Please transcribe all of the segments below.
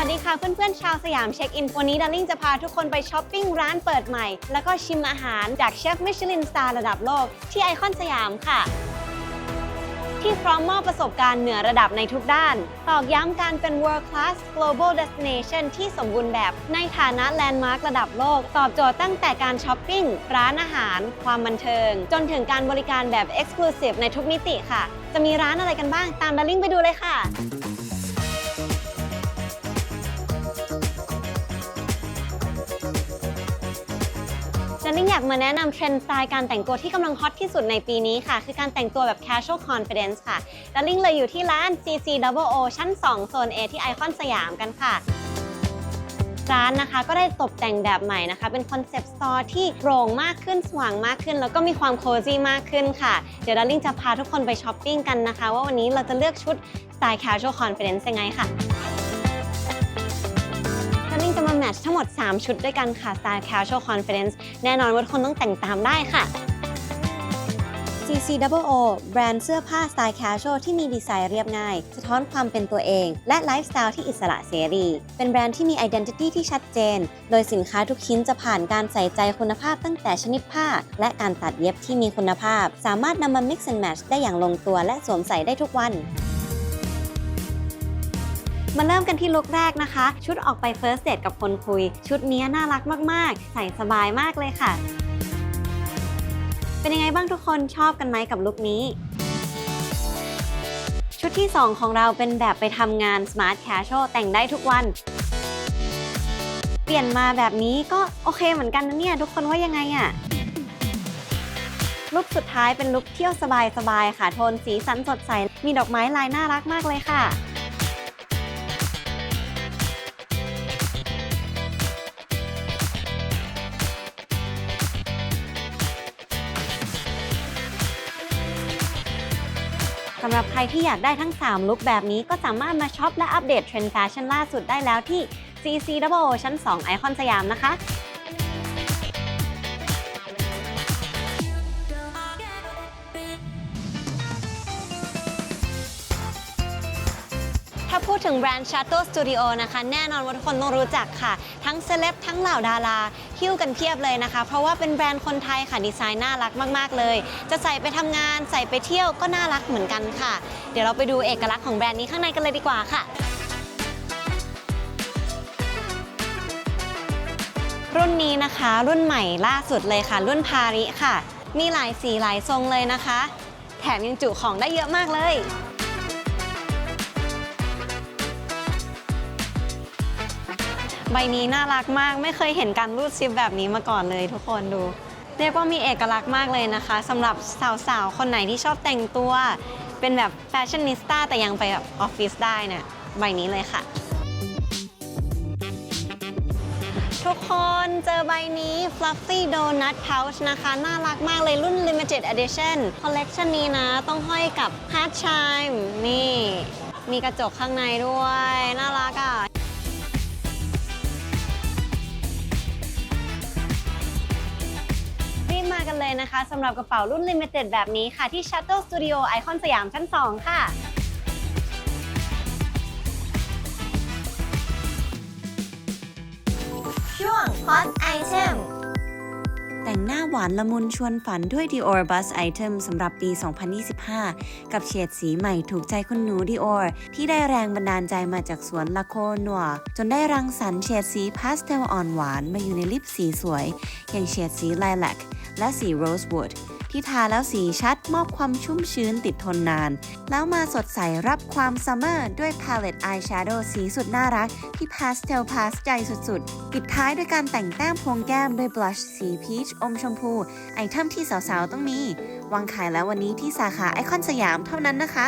วัสดีค่ะเพื่อนๆชาวสยามเช็คอิน วันนี้ดาริ่งจะพาทุกคนไปช้อปปิ้งร้านเปิดใหม่ แล้วก็ชิมอาหารจากเชฟมิชลินสตาร์ระดับโลกที่ไอคอนสยามค่ะ ที่พร้อมมอบประสบการณ์เหนือระดับในทุกด้าน ตอกย้ำการเป็น world class global destination ที่สมบูรณ์แบบ ในฐานะแลนด์มาร์คระดับโลก ตอบโจทย์ตั้งแต่การช้อปปิ้ง ร้านอาหาร ความบันเทิง จนถึงการบริการแบบ exclusive ในทุกมิติค่ะ จะมีร้านอะไรกันบ้างตามดาริ่งไปดูเลยค่ะ จันนิ่งอยากมาแนะนำเทรนด์สไตล์การแต่งตัวที่กำลังฮอตที่สุดในปีนี้ค่ะ คือการแต่งตัวแบบ casual confidence ค่ะดัลลิงเลยอยู่ที่ร้าน CC Double O ชั้น 2 โซน A ที่ไอคอนสยามกันค่ะร้านนะคะก็ได้ตกแต่งแบบใหม่นะคะ เป็นคอนเซปต์สตอร์ที่โปร่งมากขึ้นสว่างมากขึ้น แล้วก็มีความโคซี่มากขึ้นค่ะ เดี๋ยวดัลลิงจะพาทุกคนไปช้อปปิ้งกันนะคะ ว่าวันนี้เราจะเลือกชุดสไตล์ casual confidence ยังไงค่ะ จะมาแมทช์ทั้งหมด 3 ชุดด้วยกันค่ะสไตล์ casual confidence แน่นอนว่าทุกคนต้องแต่งตามได้ค่ะ CC Double O แบรนด์เสื้อผ้าสไตล์ casual ที่มีดีไซน์เรียบง่าย สะท้อนความเป็นตัวเอง และไลฟ์สไตล์ที่อิสระเสรี เป็นแบรนด์ที่มี identity ที่ชัดเจน โดยสินค้าทุกชิ้นจะผ่านการใส่ใจคุณภาพตั้งแต่ชนิดผ้า และการตัดเย็บที่มีคุณภาพ สามารถนำมา mix and match ได้อย่างลงตัวและสวมใส่ได้ทุกวัน มาเริ่มกันที่ลุคแรกนะคะ ชุดออกไป first date กับคนคุย ชุดนี้น่ารักมาก ๆ ใส่สบายมากเลยค่ะ เป็นยังไงบ้างทุกคนชอบกันไหมกับลุคนี้ชุดที่ 2 ของเราเป็นแบบไปทำงาน smart casual แต่งได้ทุกวัน เปลี่ยนมาแบบนี้ก็โอเคเหมือนกันนะเนี่ย ทุกคนว่ายังไงอะลุคสุดท้ายเป็นลุคเที่ยวสบายๆค่ะ โทนสีสันสดใส มีดอกไม้ลายน่ารักมากเลยค่ะำหรับใครที่อยากได้ทั้ง 3 ลุคแบบนี้ก็สามารถมาช็อปและอัปเดตเทรนด์แฟชั่นล่าสุดได้แล้วที่ CC Double ชั้น 2 ไอคอนสยามนะคะาพูดถึงแบรนด์ Chateau Studio นะคะ แน่นอนว่าทุกคนต้องรู้จักค่ะ ทั้งเซเลบทั้งเหล่าดาราฮิ้วกันเพียบเลยนะคะ เพราะว่าเป็นแบรนด์คนไทยค่ะดีไซน์น่ารักมาก ๆ เลย จะใส่ไปทำงานใส่ไปเที่ยวก็น่ารักเหมือนกันค่ะ เดี๋ยวเราไปดูเอกลักษณ์ของแบรนด์นี้ข้างในกันเลยดีกว่าค่ะรุ่นนี้นะคะ รุ่นใหม่ล่าสุดเลยค่ะ รุ่นพาริค่ะ มีหลายสีหลายทรงเลยนะคะ แถมยังจุของได้เยอะมากเลย ใบนี้น่ารักมาก ไม่เคยเห็นการรูดซิปแบบนี้มาก่อนเลยทุกคนดู เรียกว่ามีเอกลักษณ์มากเลยนะคะสำหรับสาวๆ คนไหนที่ชอบแต่งตัว เป็นแบบแฟชั่นนิสต้าแต่ยังไปแบบออฟฟิศได้เนี่ยใบนี้เลยค่ะ ทุกคนเจอใบนี้ Fluffy Donut Pouch นะคะ น่ารักมากเลยรุ่น Limited Edition Collection นี้นะ ต้องห้อยกับ Hat Chime นี่ มีกระจกข้างในด้วย น่ารักอะ กันเลยนะคะสำหรับกระเป๋ารุ่น Limited แบบนี้ค่ะ ที่ Shuttle Studio ไอคอนสยามชั้น 2 ค่ะช่วง Hot Item แต่งหน้าหวานละมุนชวนฝันด้วย Dior Buzz Item สำหรับปี 2025 กับเฉดสีใหม่ถูกใจคุณหนู Dior ที่ได้แรงบันดาลใจมาจากสวนลาโคนัวจนได้รังสรรค์เฉดสีพาสเทลอ่อนหวานมาอยู่ในลิปสีสวย อย่างเฉดสี Lilac แล และสี Rosewood ที่ทาแล้วสีชัดมอบความชุ่มชื้นติดทนนาน แล้วมาสดใสรับความซัมเมอร์ด้วย Palette Eyeshadow สีสุดน่ารัก ที่พาสเทลพาสใจสุดๆ ปิดท้ายด้วยการแต่งแต้มพวงแก้มด้วยบลัชสีพีชอมชมพู ไอเทมที่สาวๆ ต้องมี วางขายแล้ววันนี้ที่สาขาไอคอนสยามเท่านั้นนะคะ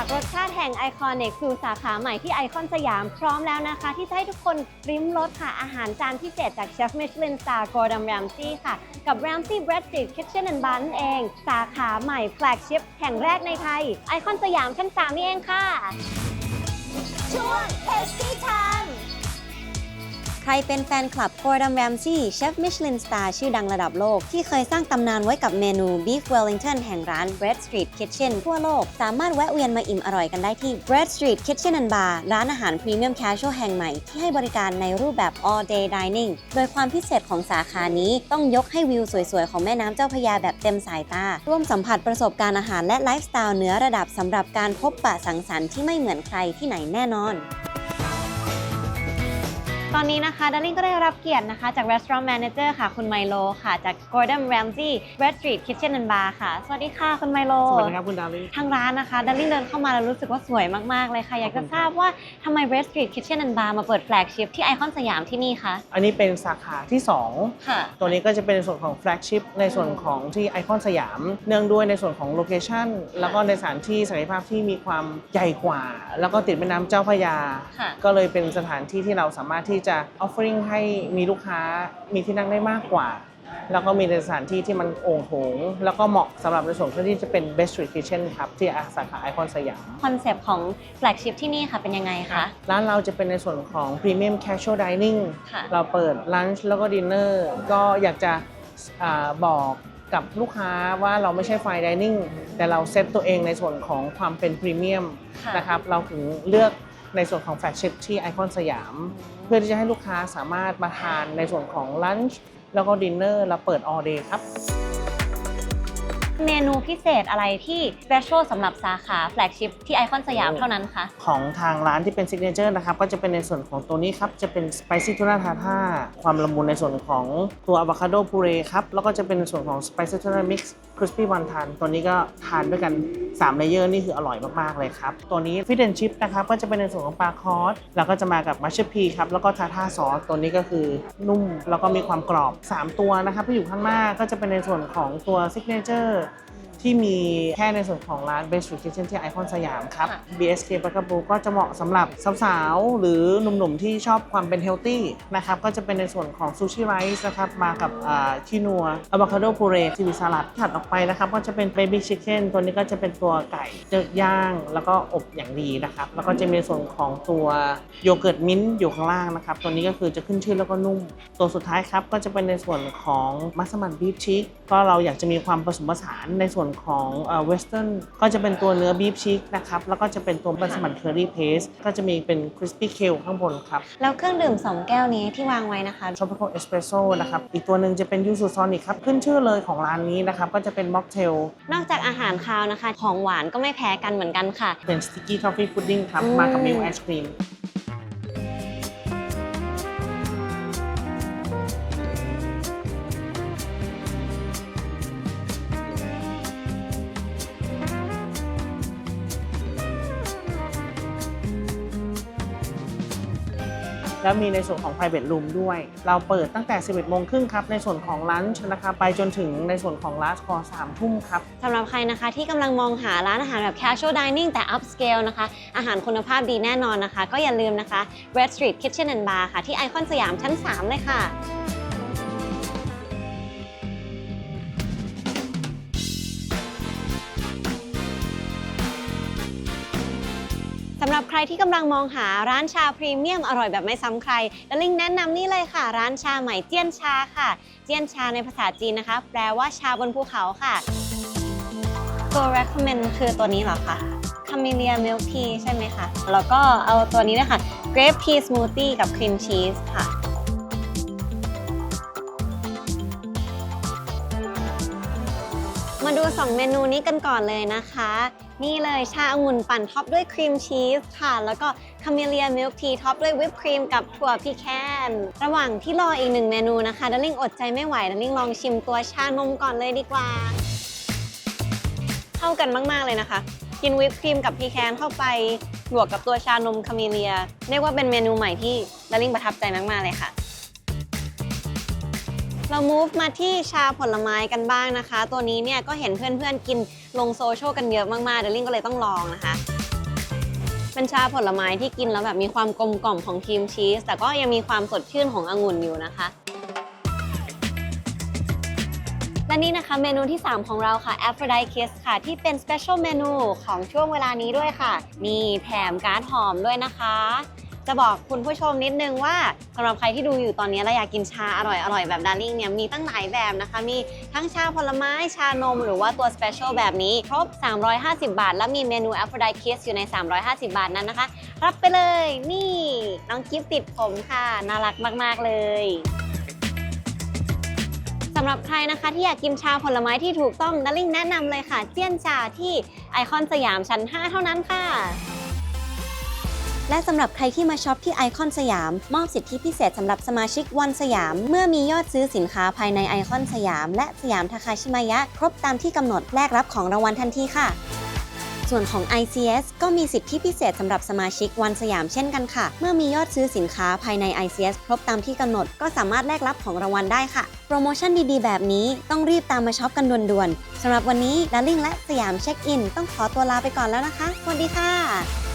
จากรสชาติแห่งไอคอนิกสู่สาขาใหม่ที่ไอคอนสยามพร้อมแล้วนะคะ ที่จะให้ทุกคนริมรสค่ะ อาหารจานพิเศษจากเชฟมิชลินสตาร์กอร์ดัมแรมซี่ค่ะ กับ Ramsey Bread Street Kitchen and Bar นั่นเอง สาขาใหม่แฟลกชิพแห่งแรกในไทย ไอคอนสยามชั้น 3 นี่เองค่ะ ช่วงเทสตี้ไทย รเป็นแฟนคลับ Gordon Ramsay เชฟมิชลินสตาร์ชื่อดังระดับโลก ที่เคยสร้างตำนานไว้กับเมนู Beef Wellington แห่งร้าน Bread Street Kitchen ทั่วโลก สามารถแวะเวียนมาอิ่มอร่อยกันได้ที่ Bread Street Kitchen and Bar ร้านอาหารพรีเมียมแคชช a l แห่งใหม่ ที่ให้บริการในรูปแบบ all day dining โดยความพิเศษของสาขานี้ต้องยกให้วิวสวยๆ ของแม่น้ำเจ้าพระยาแบบเต็มสายตา ร่วมสัมผัสประสบการณ์อาหารและไลฟ์สไตล์เหนือระดับสำหรับการพบปะสังสรรค์ที่ไม่เหมือนใครที่ไหนแน่นอน ตอนนี้นะคะดัลลิงก็ได้รับเกียรตินะคะ จาก Restaurant Manager ค่ะ คุณไมโลค่ะ จาก Gordon Ramsay Red Street Kitchen and Bar ค่ะ สวัสดีค่ะ คุณไมโล สวัสดีครับ คุณดาริทางร้านนะคะดัลลิงเดินเข้ามาแล้วรู้สึกว่าสวยมาก ๆ เลยค่ะ อยากจะทราบว่าทำไม Red Street Kitchen and Bar มาเปิดแฟลกชิพที่ไอคอนสยามที่นี่คะ อันนี้เป็นสาขาที่ค่ะ2ตัวนี้ก็จะเป็นในส่วนของแฟลกชิพในส่วนของที่ไอคอนสยาม เนื่องด้วยในส่วนของโลเคชันแล้วก็ในสถานที่ศักยภาพที่มีความใหญ่กว่า แล้วก็ติดแม่น้ำเจ้าพระยาค่ะก็เลยเป็นสถานที่ที่เราสามารถที่จะ offering ให้มีลูกค้ามีที่นั่งได้มากกว่า แล้วก็มีในสถานที่ที่มันโอ่งโถงแล้วก็เหมาะสำหรับในส่วนที่จะเป็น best street kitchen ครับที่สาขาไอคอนสยาม คอนเซปต์ของแฟลกชิพที่นี่ค่ะเป็นยังไงคะ ร้านเราจะเป็นในส่วนของ Premium Casual Dining ค่ะเราเปิดลันช์แล้วก็ดินเนอร์ก็อยากจะอาบอกกับลูกค้าว่าเราไม่ใช่ไฟดิเนิ่งแต่เราเซตตัวเองในส่วนของความเป็นพรีเมียมค่ะ นะครับเราถึงเลือก ในส่วนของแฟลกชิพที่ไอคอนสยาม เพื่อที่จะให้ลูกค้าสามารถมาทานในส่วนของลันช์แล้วก็ดินเนอร์เราเปิด all day ครับ เมนูพิเศษอะไรที่ special สำหรับสาขาแฟลกชิพที่ไอคอนสยามเท่านั้นคะ ของทางร้านที่เป็นซิกเนเจอร์นะครับ ก็จะเป็นในส่วนของตัวนี้ครับ จะเป็นสไปซี่ทูน่าทาท่าความละมุนในส่วนของตัวอะโวคาโดพูเรครับ แล้วก็จะเป็นในส่วนของสไปซี่ทูน่ามิกซ์ คริสปี้วันทานตัวนี้ก็ทานด้วยกัน3เลเยอร์นี่คืออร่อยมาก ๆ เลยครับ ตัวนี้ฟิเดนชิพนะครับก็จะเป็นในส่วนของปลาคอสแล้วก็จะมากับมัชเชอร์พีครับแล้วก็ทาท่าซอสตัวนี้ก็คือนุ่มแล้วก็มีความกรอบ 3 ตัวนะครับที่อยู่ข้างหน้าก็จะเป็นในส่วนของตัวซิกเนเจอร์ ที่มีแค่ในส่วนของร้าน Best Street Kitchen ที่ไอคอนสยามครับค่ะ BSK b u r g e r b r e w ก็จะเหมาะสำหรับสาวๆหรือหนุ่มๆที่ชอบความเป็นเฮลตี้นะครับก็จะเป็นในส่วนของซูชิไรซ์นะครับมากับคีนัวอะโวคาโดพูเรที่มีสลัดถัดออกไปนะครับก็จะเป็น Baby Chicken ตัวนี้ก็จะเป็นตัวไก่เจือย่าง แล้วก็อบอย่างดีนะครับ แล้วก็จะมีในส่วนของตัวโยเกิร์ตมิ้นท์อยู่ข้างล่างนะครับ ตัวนี้ก็คือจะขึ้นชื่อแล้วก็นุ่ม ตัวสุดท้ายครับก็จะเป็นในส่วนของมัสมั่นบีฟชีกก็เราอยากจะมีความผสมผสานในส่วนของเวสเทิร์นก็จะเป็นตัวเนื้อบีฟชีกนะครับ แล้วก็จะเป็นตัวมัสมั่นเคอรี่เพสก็จะมีเป็นคริสปี้เคลข้างบนครับ แล้วเครื่องดื่ม 2 แก้วนี้ที่วางไว้นะคะช็อปเปอร์เอสเปรสโซ่นะครับ อีกตัวหนึ่งจะเป็นยูสุซอนิกครับ ขึ้นชื่อเลยของร้านนี้นะครับ ก็จะเป็นม็อกเทล นอกจากอาหารคาวนะคะ ของหวานก็ไม่แพ้กันเหมือนกันค่ะ เป็นสติกกี้ทอฟฟี่พุดดิ้งครับอืมมากับมิลไอศครีม แล้วมีในส่วนของ private room ด้วย เราเปิดตั้งแต่ 11โมงครึ่งครับ ในส่วนของลันช์นะครับไปจนถึงในส่วนของ last call 3ทุ่มครับสำหรับใครนะคะที่กำลังมองหาร้านอาหารแบบ casual dining แต่ upscale นะคะ อาหารคุณภาพดีแน่นอนนะคะ ก็อย่าลืมนะคะ Red Street Kitchen and Bar ค่ะ ที่ไอคอนสยามชั้น 3 เลยค่ะำหรับใครที่กำลังมองหาร้านชาพรีเมียมอร่อยแบบไม่ซ้ำใครและลิงแนะนำนี่เลยค่ะ ร้านชาใหม่เจี้ยนชาค่ะ เจี้ยนชาในภาษาจีนนะคะ แปลว่าชาบนภูเขาค่ะ ตัว recommend คือตัวนี้เหรอคะ Camellia Milk Tea ใช่ไหมคะ แล้วก็เอาตัวนี้เลยค่ะ Grape Tea Smoothie กับ Cream Cheese ค่ะมาดู 2 เมนูนี้กันก่อนเลยนะคะ นี่เลยชาองุ่นปั่นท็อปด้วยครีมชีสค่ะ แล้วก็คาเมเลียมิลค์ทีท็อปด้วยวิปครีมกับถั่วพีแคนระหว่างที่รออีกหนึ่งเมนูนะคะดัลลิงอดใจไม่ไหวดัลลิงลองชิมตัวชานมก่อนเลยดีกว่า เข้ากันมาก ๆ เลยนะคะ กินวิปครีมกับพีแคนเข้าไปบวกกับตัวชานมคาเมเลีย เรียกว่าเป็นเมนูใหม่ที่ดัลลิงประทับใจมาก ๆ เลยค่ะ เรา move มาที่ชาผลไม้กันบ้างนะคะ ตัวนี้เนี่ยก็เห็นเพื่อนๆกินลงโซเชียลกันเยอะมากๆเดลลิงก็เลยต้องลองนะคะ เป็นชาผลไม้ที่กินแล้วแบบมีความกลมกล่อมของครีมชีส แต่ก็ยังมีความสดชื่นขององุ่นอยู่นะคะ และนี่นะคะเมนูที่ 3 ของเราค่ะ Aphrodite Kiss ค่ะ ที่เป็น Special เมนูของช่วงเวลานี้ด้วยค่ะ มีแถมการ์ดหอมด้วยนะคะ จะบอกคุณผู้ชมนิดนึงว่าสำหรับใครที่ดูอยู่ตอนนี้แล้วอยากกินชาอร่อยอร่อยแบบดาร์ลิงเนี่ยมีตั้งหลายแบบนะคะ มีทั้งชาผลไม้ชานม หรือว่าตัวสเปเชียลแบบนี้ ครบ 350 บาท แล้วมีเมนู Aphrodite Kiss อยู่ใน 350 บาทนั้นนะคะ รับไปเลยนี่น้องกิฟติดผมค่ะ น่ารักมาก ๆ เลยสำหรับใครนะคะที่อยากกินชาผลไม้ที่ถูกต้องดัลลิงแนะนำเลยค่ะ เจี้ยนชาที่ไอคอนสยามชั้น 5 เท่านั้นค่ะ และสำหรับใครที่มาช็อปที่ไอคอนสยาม มอบสิทธิพิเศษสำหรับสมาชิกวันสยาม เมื่อมียอดซื้อสินค้าภายในไอคอนสยาม และสยามทาคาชิมายะ ครบตามที่กำหนดแลกรับของรางวัลทันทีค่ะส่วนของ ICS ก็มีสิทธิพิเศษสำหรับสมาชิกวันสยามเช่นกันค่ะ เมื่อมียอดซื้อสินค้าภายใน ICS ครบตามที่กำหนด ก็สามารถแลกรับของรางวัลได้ค่ะ โปรโมชั่นดีๆ แบบนี้ต้องรีบตามมาช็อปกันด่วนๆสำหรับวันนี้ดาริ่งและสยามเช็คอิน ต้องขอตัวลาไปก่อนแล้วนะคะ สวัสดีค่ะ